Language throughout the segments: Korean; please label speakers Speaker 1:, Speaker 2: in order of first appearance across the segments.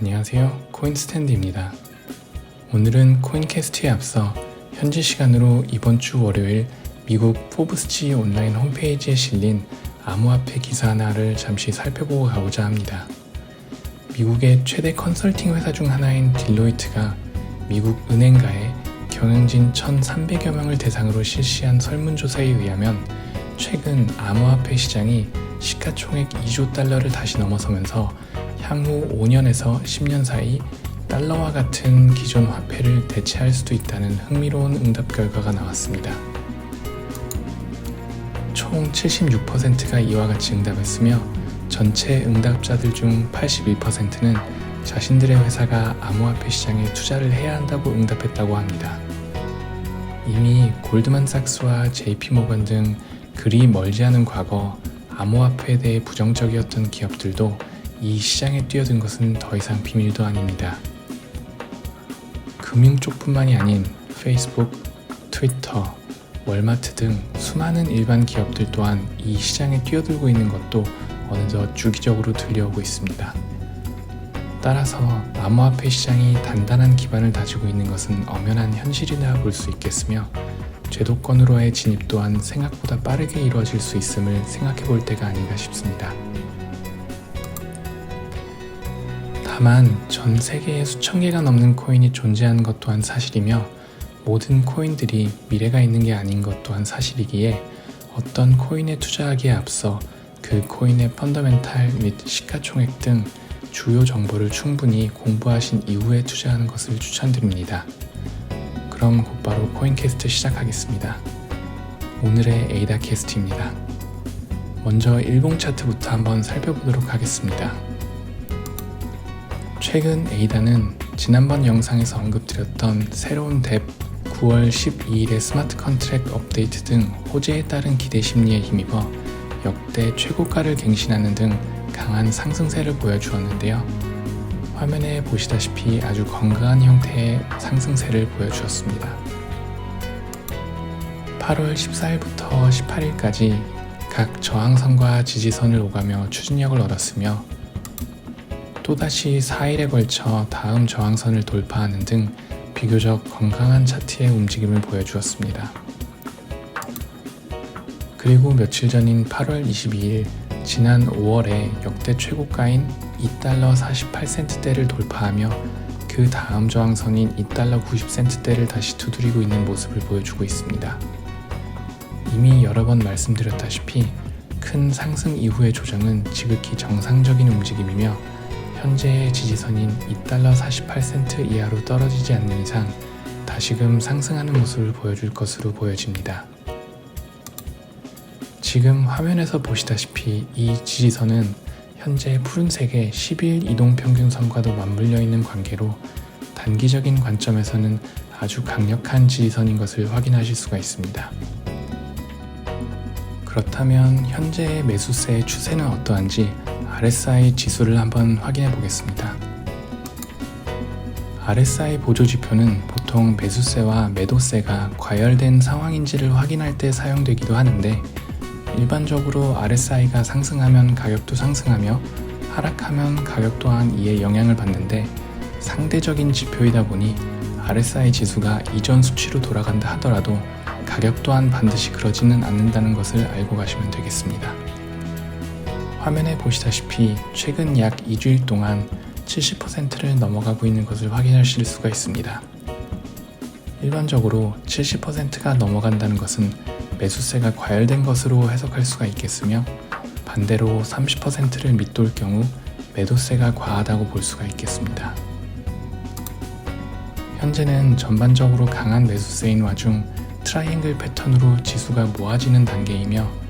Speaker 1: 안녕하세요. 코인스탠드입니다. 오늘은 코인캐스트에 앞서 현지 시간으로 이번 주 월요일 미국 포브스지 온라인 홈페이지에 실린 암호화폐 기사 하나를 잠시 살펴보고 가고자 합니다. 미국의 최대 컨설팅 회사 중 하나인 딜로이트가 미국 은행가에 경영진 1,300여 명을 대상으로 실시한 설문조사에 의하면 최근 암호화폐 시장이 시가총액 2조 달러를 다시 넘어서면서 향후 5년에서 10년 사이 달러와 같은 기존 화폐를 대체할 수도 있다는 흥미로운 응답 결과가 나왔습니다. 총 76%가 이와 같이 응답했으며 전체 응답자들 중 81%는 자신들의 회사가 암호화폐 시장에 투자를 해야 한다고 응답했다고 합니다. 이미 골드만삭스와 JP모건 등 그리 멀지 않은 과거 암호화폐에 대해 부정적이었던 기업들도 이 시장에 뛰어든 것은 더 이상 비밀도 아닙니다. 금융 쪽뿐만이 아닌 페이스북, 트위터, 월마트 등 수많은 일반 기업들 또한 이 시장에 뛰어들고 있는 것도 어느덧 주기적으로 들려오고 있습니다. 따라서 암호화폐 시장이 단단한 기반을 다지고 있는 것은 엄연한 현실이라 볼 수 있겠으며 제도권으로의 진입 또한 생각보다 빠르게 이루어질 수 있음을 생각해 볼 때가 아닌가 싶습니다. 다만 전 세계에 수천 개가 넘는 코인이 존재하는 것 또한 사실이며 모든 코인들이 미래가 있는 게 아닌 것 또한 사실이기에 어떤 코인에 투자하기에 앞서 그 코인의 펀더멘탈 및 시가총액 등 주요 정보를 충분히 공부하신 이후에 투자하는 것을 추천드립니다. 그럼 곧바로 코인캐스트 시작하겠습니다. 오늘의 에이다 캐스트입니다. 먼저 일봉 차트부터 한번 살펴보도록 하겠습니다. 최근 에이다는 지난번 영상에서 언급드렸던 새로운 뎁 9월 12일의 스마트 컨트랙 업데이트 등 호재에 따른 기대 심리에 힘입어 역대 최고가를 갱신하는 등 강한 상승세를 보여주었는데요. 화면에 보시다시피 아주 건강한 형태의 상승세를 보여주었습니다. 8월 14일부터 18일까지 각 저항선과 지지선을 오가며 추진력을 얻었으며 또다시 4일에 걸쳐 다음 저항선을 돌파하는 등 비교적 건강한 차트의 움직임을 보여주었습니다. 그리고 며칠 전인 8월 22일 지난 5월에 역대 최고가인 2달러 48센트대를 돌파하며 그 다음 저항선인 2달러 90센트대를 다시 두드리고 있는 모습을 보여주고 있습니다. 이미 여러 번 말씀드렸다시피 큰 상승 이후의 조정은 지극히 정상적인 움직임이며 현재의 지지선인 2달러 48센트 이하로 떨어지지 않는 이상 다시금 상승하는 모습을 보여줄 것으로 보여집니다. 지금 화면에서 보시다시피 이 지지선은 현재 푸른색의 10일 이동평균선과도 맞물려 있는 관계로 단기적인 관점에서는 아주 강력한 지지선인 것을 확인하실 수가 있습니다. 그렇다면 현재의 매수세의 추세는 어떠한지 RSI 지수를 한번 확인해 보겠습니다. RSI 보조 지표는 보통 매수세와 매도세가 과열된 상황인지를 확인할 때 사용되기도 하는데 일반적으로 RSI가 상승하면 가격도 상승하며 하락하면 가격 또한 이에 영향을 받는데 상대적인 지표이다 보니 RSI 지수가 이전 수치로 돌아간다 하더라도 가격 또한 반드시 그러지는 않는다는 것을 알고 가시면 되겠습니다. 화면에 보시다시피 최근 약 2주일 동안 70%를 넘어가고 있는 것을 확인하실 수가 있습니다. 일반적으로 70%가 넘어간다는 것은 매수세가 과열된 것으로 해석할 수가 있겠으며 반대로 30%를 밑돌 경우 매도세가 과하다고 볼 수가 있겠습니다. 현재는 전반적으로 강한 매수세인 와중 트라이앵글 패턴으로 지수가 모아지는 단계이며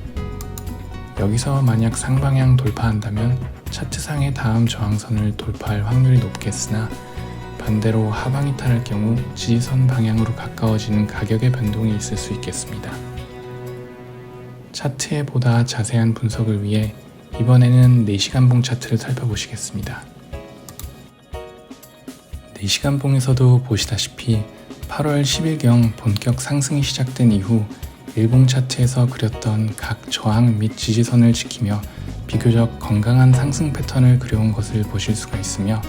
Speaker 1: 여기서 만약 상방향 돌파한다면 차트상의 다음 저항선을 돌파할 확률이 높겠으나 반대로 하방 이 탈할 경우 지지선 방향으로 가까워지는 가격의 변동이 있을 수 있겠습니다. 차트의 보다 자세한 분석을 위해 이번에는 4시간봉 차트를 살펴보시겠습니다. 4시간봉에서도 보시다시피 8월 10일경 본격 상승이 시작된 이후 일봉 차트에서 그렸던 각 저항 및 지지선을 지키며 비교적 건강한 상승 패턴을 그려온 것을 보실 수가 있으며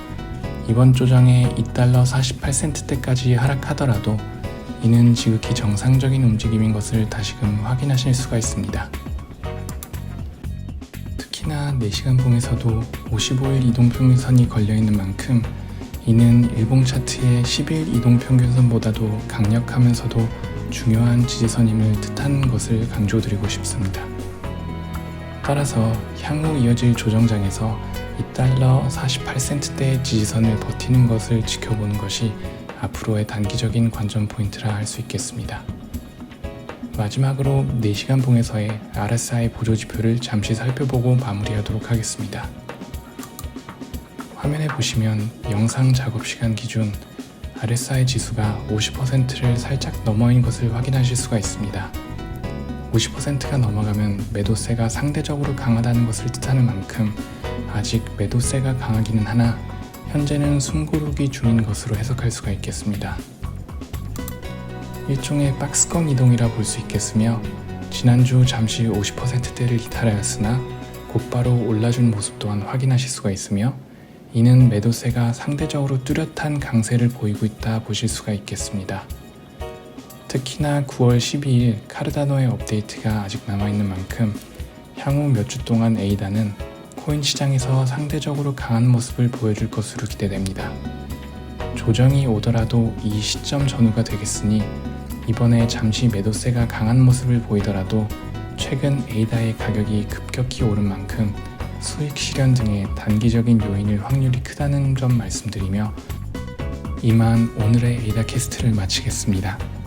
Speaker 1: 이번 조정에 2달러 48센트대까지 하락하더라도 이는 지극히 정상적인 움직임인 것을 다시금 확인하실 수가 있습니다. 특히나 4시간 봉에서도 55일 이동평균선이 걸려있는 만큼 이는 일봉 차트의 10일 이동평균선보다도 강력하면서도 중요한 지지선임을 뜻하는 것을 강조드리고 싶습니다. 따라서 향후 이어질 조정장에서 2달러 48센트대의 지지선을 버티는 것을 지켜보는 것이 앞으로의 단기적인 관전 포인트라 할 수 있겠습니다. 마지막으로 4시간 봉에서의 RSI 보조지표를 잠시 살펴보고 마무리하도록 하겠습니다. 화면에 보시면 영상 작업 시간 기준 RSI 지수가 50%를 살짝 넘어인 것을 확인하실 수가 있습니다. 50%가 넘어가면 매도세가 상대적으로 강하다는 것을 뜻하는 만큼 아직 매도세가 강하기는 하나 현재는 숨고르기 중인 것으로 해석할 수가 있겠습니다. 일종의 박스권 이동이라 볼 수 있겠으며 지난주 잠시 50%대를 이탈하였으나 곧바로 올라준 모습 또한 확인하실 수가 있으며 이는 매도세가 상대적으로 뚜렷한 강세를 보이고 있다 보실 수가 있겠습니다. 특히나 9월 12일 카르다노의 업데이트가 아직 남아있는 만큼 향후 몇 주 동안 에이다는 코인 시장에서 상대적으로 강한 모습을 보여줄 것으로 기대됩니다. 조정이 오더라도 이 시점 전후가 되겠으니 이번에 잠시 매도세가 강한 모습을 보이더라도 최근 에이다의 가격이 급격히 오른 만큼 수익 실현 등의 단기적인 요인일 확률이 크다는 점 말씀드리며 이만 오늘의 에이다 캐스트를 마치겠습니다.